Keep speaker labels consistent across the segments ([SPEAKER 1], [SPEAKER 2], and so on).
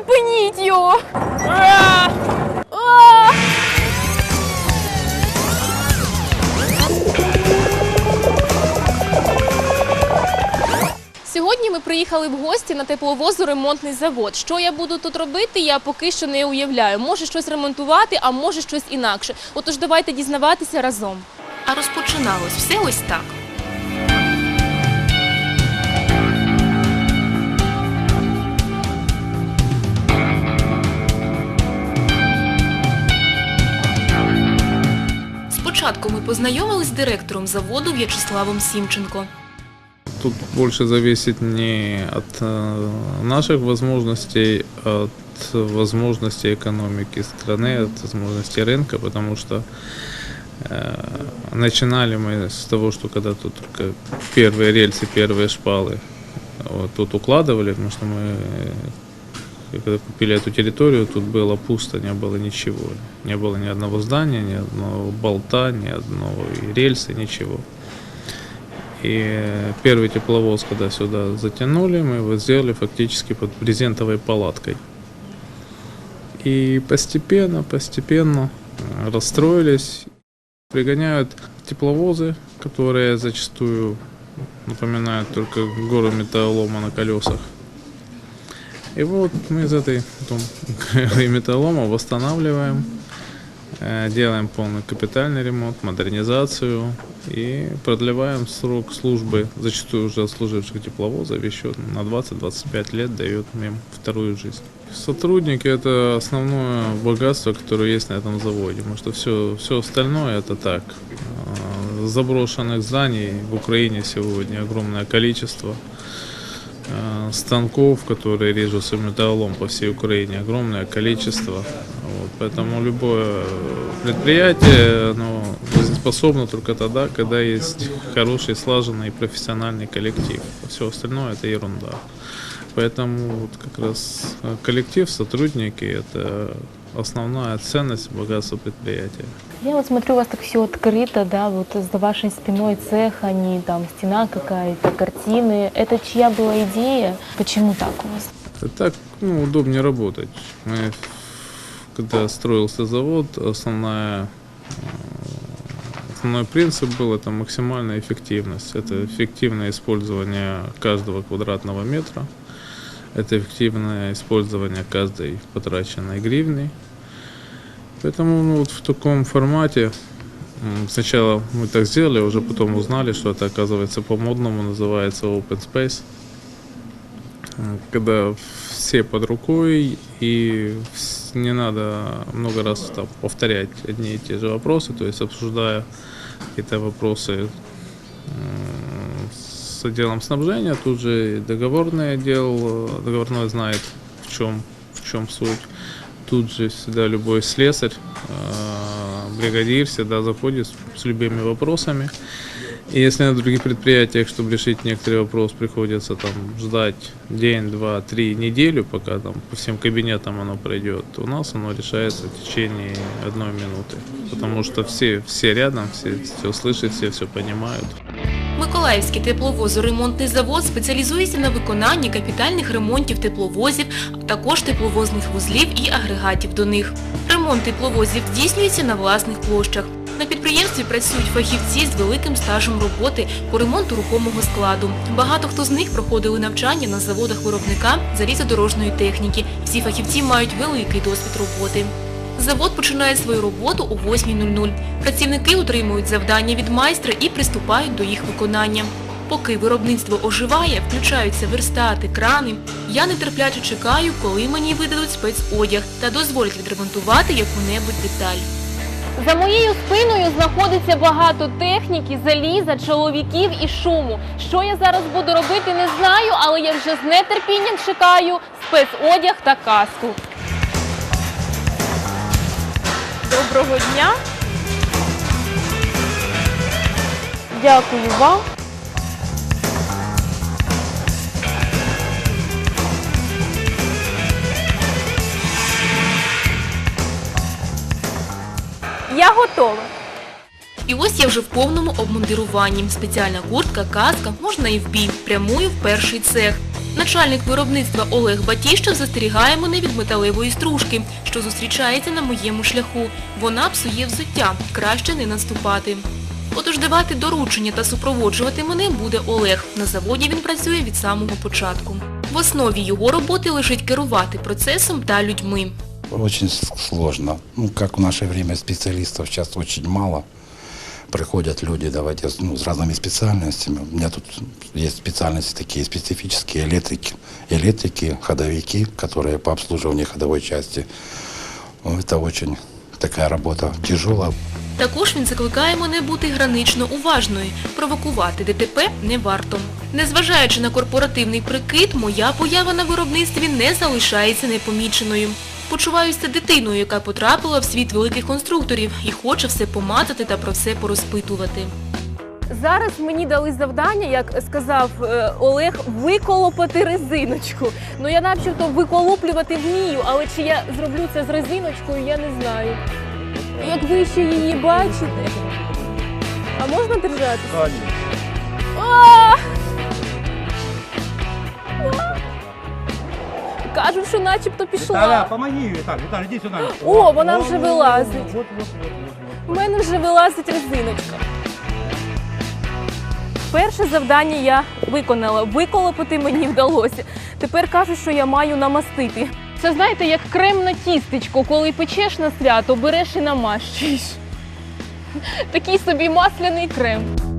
[SPEAKER 1] Зупиніть його! Сьогодні ми приїхали в гості на тепловозу ремонтний завод. Що я буду тут робити, я поки що не уявляю. Може щось ремонтувати, а може щось інакше. Отож, давайте дізнаватися разом.
[SPEAKER 2] А розпочиналось все ось так. Спочатку ми познайомились з директором заводу В'ячеславом Сімченко.
[SPEAKER 3] Тут больше зависит не от э, наших возможностей, а от возможностей экономики страны, от возможностей рынка, потому что э, начинали мы с того, что когда тут только первые рельсы, первые шпалы вот, тут укладывали, потому что мы э, когда купили эту территорию, тут было пусто, не было ничего. Не было ни одного здания, ни одного болта, ни одного рельса, ничего. И первый тепловоз, когда сюда затянули, мы его сделали фактически под брезентовой палаткой. И постепенно, постепенно э, расстроились. Пригоняют тепловозы, которые зачастую напоминают только гору металлолома на колесах. И вот мы из этой металлолома восстанавливаем, э, делаем полный капитальный ремонт, модернизацию и продлеваем срок службы зачастую уже отслуживших тепловозов еще на 20-25 лет дает им вторую жизнь. Сотрудники – это основное богатство, которое есть на этом заводе, потому что все, все остальное – это так. А, Заброшенных зданий в Украине сегодня огромное количество. А, Станков, которые режутся металлолом по всей Украине, огромное количество. Вот, поэтому любое предприятие оно жизнеспособно только тогда, когда есть хороший, слаженный и профессиональный коллектив. Все остальное это ерунда. Поэтому вот как раз э, коллектив, сотрудники – это основная ценность богатства предприятия.
[SPEAKER 4] Я вот смотрю, у вас так все открыто, да, вот за вашей спиной цех, они там стена какая-то, картины. Это чья была идея? Почему так у вас?
[SPEAKER 3] Так ну, удобнее работать. Мы, когда строился завод, основная, э, основной принцип был это максимальная эффективность. Это эффективное использование каждого квадратного метра. Это эффективное использование каждой потраченной гривны. Поэтому ну, вот в таком формате сначала мы так сделали, уже потом узнали, что это оказывается по-модному называется open space. Когда все под рукой и не надо много раз там, повторять одни и те же вопросы, то есть обсуждая какие-то вопросы с отделом снабжения, тут же и договорный отдел, э, договорной знает в чем, в чем суть. Тут же всегда любой слесарь, э, бригадир всегда заходит с, любыми вопросами. И если на других предприятиях, чтобы решить некоторый вопрос, приходится там ждать день, два, три, неделю, пока там по всем кабинетам оно пройдет, у нас оно решается в течение одной минуты. Потому что все, все рядом, все все слышат, все все понимают.
[SPEAKER 2] Миколаївський тепловозоремонтний завод спеціалізується на виконанні капітальних ремонтів тепловозів, а також тепловозних вузлів і агрегатів до них. Ремонт тепловозів здійснюється на власних площах. На підприємстві працюють фахівці з великим стажем роботи по ремонту рухомого складу. Багато хто з них проходили навчання на заводах виробника залізодорожної техніки. Всі фахівці мають великий досвід роботи. Завод починає свою роботу о 8.00. Працівники отримують завдання від майстра і приступають до їх виконання. Поки виробництво оживає, включаються верстати, крани. Я нетерпляче чекаю, коли мені видадуть спецодяг та дозволять відремонтувати яку-небудь деталь.
[SPEAKER 1] За моєю спиною знаходиться багато техніки, заліза, чоловіків і шуму. Що я зараз буду робити, не знаю, але я вже з нетерпінням чекаю спецодяг та каску. Доброго дня. Дякую вам. Я готова.
[SPEAKER 2] І ось я вже в повному обмундируванні. Спеціальна куртка, каска, можна і в бій. Прямую в перший цех. Начальник виробництва Олег Батіщев застерігає мене від металевої стружки, що зустрічається на моєму шляху. Вона псує взуття, краще не наступати. Отож давати доручення та супроводжувати мене буде Олег. На заводі він працює від самого початку. В основі його роботи лежить керувати процесом та людьми.
[SPEAKER 5] Очень сложно. Ну, как в наше время специалистов сейчас очень мало Приходят люди, давайте, ну, с разными специальностями. У меня тут есть специальности такие специфические, электрики, электрики, ходовики, которые по обслуживанию ходовой части. Ну, Это очень такая работа тяжелая.
[SPEAKER 2] Також він закликає мене бути гранично уважною. Провокувати ДТП не варто. Незважаючи на корпоративний прикид, моя поява на виробництві не залишається непоміченою. Почуваюся дитиною, яка потрапила в світ великих конструкторів і хоче все поматати та про все порозпитувати.
[SPEAKER 1] Зараз мені дали завдання, як сказав е, Олег, виколопати резиночку. Ну я начебто виколоплювати вмію, але чи я зроблю це з резиночкою, я не знаю. Як ви ще її бачите. А можна держати? А! А! Кажуть, що начебто пішла.
[SPEAKER 6] помоги, Виталий, Виталий, иди сюда.
[SPEAKER 1] О, вона вже
[SPEAKER 6] Вот,
[SPEAKER 1] вилазить.
[SPEAKER 6] Вот, вот, вот, вот,
[SPEAKER 1] У мене вже вилазить резиночка. Перше завдання я виконала. Виколопати мені вдалося. Тепер кажуть, що я маю намастити. Це знаєте, як крем на тістечко, коли печеш на свято, береш і намащуєш. Такий собі масляний крем.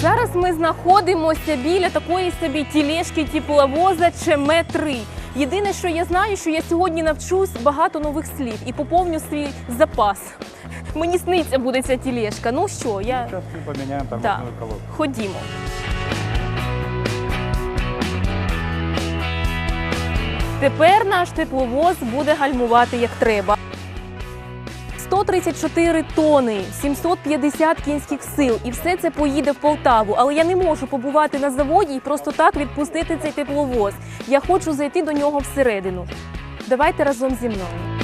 [SPEAKER 1] Зараз ми знаходимося біля такої собі тілешки тепловоза ЧМ-3. Єдине, що я знаю, що я сьогодні навчусь багато нових слів і поповню свій запас. Мені сниться буде ця тілешка. Ну що, я
[SPEAKER 6] Сейчас мы поменяем там
[SPEAKER 1] Да.
[SPEAKER 6] одну колодку.
[SPEAKER 1] ходімо. Тепер наш тепловоз буде гальмувати як треба. 134 тони, 750 кінських сил, і все це поїде в Полтаву. Але я не можу побувати на заводі і просто так відпустити цей тепловоз. Я хочу зайти до нього всередину. Давайте разом зі мною.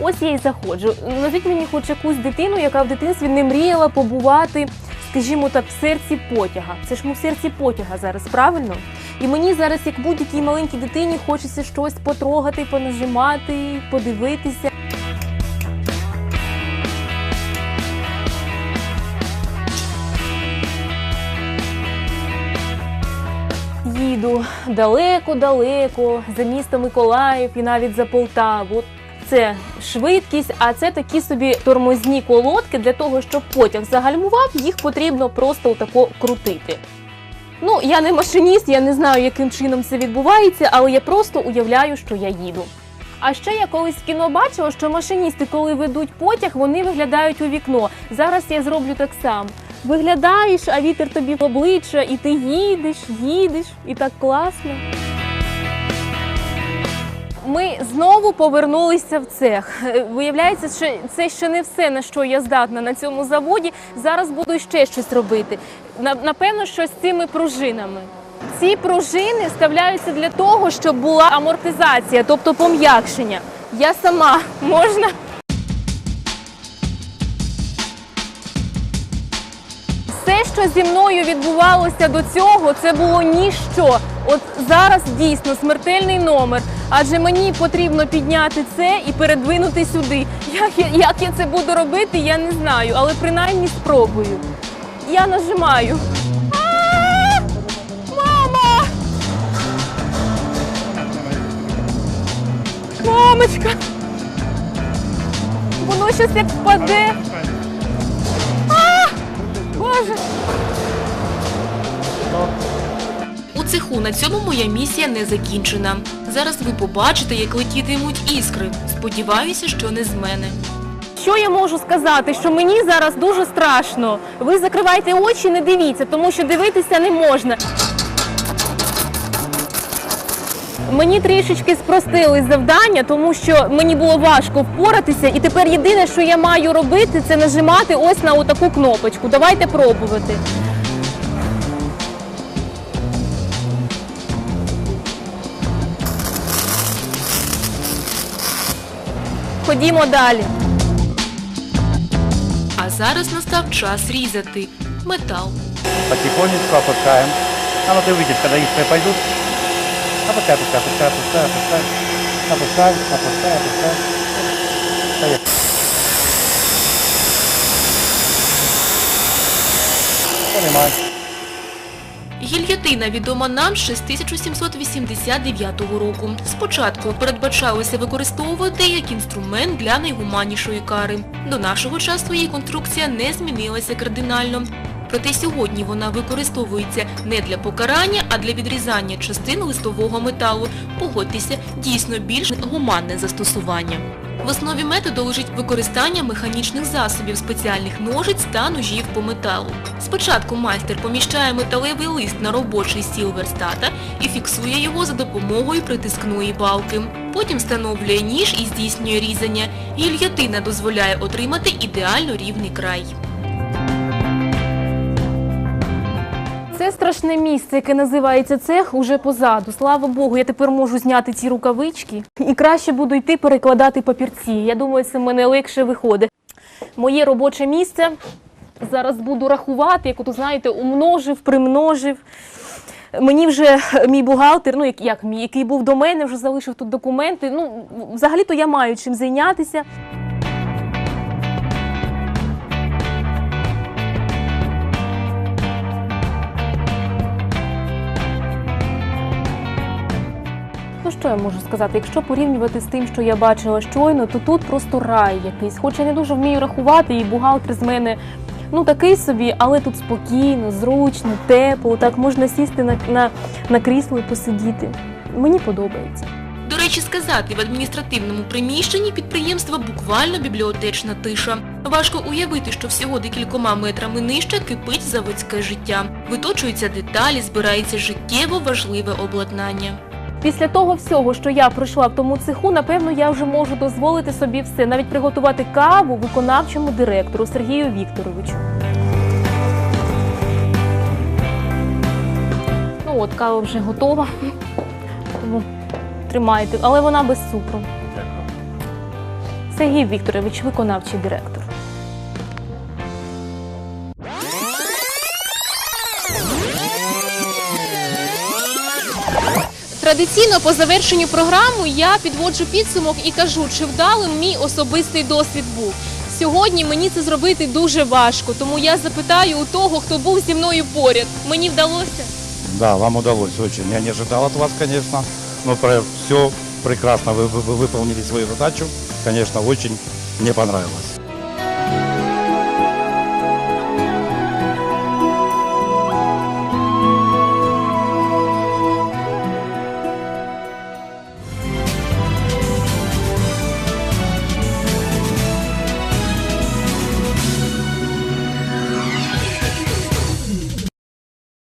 [SPEAKER 1] Ось я і заходжу. Назвіть мені хоч якусь дитину, яка в дитинстві не мріяла побувати, скажімо так, в серці потяга. Це ж ми в серці потяга зараз, правильно? І мені зараз, як будь-якій маленькій дитині, хочеться щось потрогати, понажимати, подивитися. Їду далеко-далеко за місто Миколаїв і навіть за Полтаву. Це швидкість, а це такі собі тормозні колодки для того, щоб потяг загальмував, їх потрібно просто отако крутити. Ну, я не машиніст, я не знаю, яким чином це відбувається, але я просто уявляю, що я їду. А ще я колись в кіно бачила, що машиністи, коли ведуть потяг, вони виглядають у вікно. Зараз я зроблю так само. Виглядаєш, а вітер тобі в обличчя, і ти їдеш, їдеш, і так класно. Ми знову повернулися в цех. Виявляється, що це ще не все, на що я здатна на цьому заводі. Зараз буду ще щось робити. Напевно, що з цими пружинами. Ці пружини вставляються для того, щоб була амортизація, тобто пом'якшення. Я сама можна. Все, що зі мною відбувалося до цього, це було ніщо. От зараз дійсно смертельний номер, адже мені потрібно підняти це і передвинути сюди. Як я, як я це буду робити, я не знаю, але принаймні спробую. Я нажимаю. Мама! Мамочка! Воно щось як впаде. Боже!
[SPEAKER 2] Цеху на цьому моя місія не закінчена. Зараз ви побачите, як летітимуть іскри. Сподіваюся, що не з мене.
[SPEAKER 1] Що я можу сказати? Що мені зараз дуже страшно. Ви закривайте очі, не дивіться, тому що дивитися не можна. Мені трішечки спростили завдання, тому що мені було важко впоратися, і тепер єдине, що я маю робити, це нажимати ось на отаку кнопочку. Давайте пробувати. Ходімо далі.
[SPEAKER 2] А зараз настав час різати метал.
[SPEAKER 6] Потихонечку опускаем. А вот ты видишь, когда искры пойдут. Опускай, опускай, опускай, опускай, опускай.
[SPEAKER 5] Опускай, опускай, опускай. Поехали. Понимай.
[SPEAKER 2] Гільйотина відома нам ще з 1789 року. Спочатку передбачалося використовувати як інструмент для найгуманнішої кари. До нашого часу її конструкція не змінилася кардинально. Проте сьогодні вона використовується не для покарання, а для відрізання частин листового металу. Погодьтеся, дійсно більш гуманне застосування. В основі методу лежить використання механічних засобів, спеціальних ножиць та ножів по металу. Спочатку майстер поміщає металевий лист на робочий стіл верстата і фіксує його за допомогою притискної балки. Потім встановлює ніж і здійснює різання. Гільятина дозволяє отримати ідеально рівний край.
[SPEAKER 1] Це страшне місце, яке називається цех, уже позаду. Слава Богу, я тепер можу зняти ці рукавички і краще буду йти перекладати папірці. Я думаю, це мене легше виходить. Моє робоче місце. Зараз буду рахувати, як от, знаєте, умножив, примножив. Мені вже мій бухгалтер, ну як, як мій, який був до мене, вже залишив тут документи. Ну, взагалі-то я маю чим зайнятися. Ну що я можу сказати? Якщо порівнювати з тим, що я бачила щойно, то тут просто рай якийсь. Хоч я не дуже вмію рахувати, і бухгалтер з мене ну такий собі, але тут спокійно, зручно, тепло. Так можна сісти на, на, на крісло і посидіти. Мені подобається.
[SPEAKER 2] До речі, сказати, в адміністративному приміщенні підприємства буквально бібліотечна тиша. Важко уявити, що всього декількома метрами нижче кипить заводське життя. Виточуються деталі, збирається життєво важливе обладнання.
[SPEAKER 1] Після того всього, що я пройшла в тому цеху, напевно, я вже можу дозволити собі все, навіть приготувати каву виконавчому директору Сергію Вікторовичу. Ну от, кава вже готова. Тому тримайте, але вона без цукру. Сергій Вікторович, виконавчий директор.
[SPEAKER 7] Традиційно по завершенню програми я підводжу підсумок і кажу, чи вдалим мій особистий досвід був. Сьогодні мені це зробити дуже важко, тому я запитаю у того, хто був зі мною поряд. Мені вдалося?
[SPEAKER 5] Да, вам удалось очень. Я не ожидал от вас, конечно, но про все прекрасно. Вы, вы- вы выполнили свою задачу. Конечно, очень мне понравилось.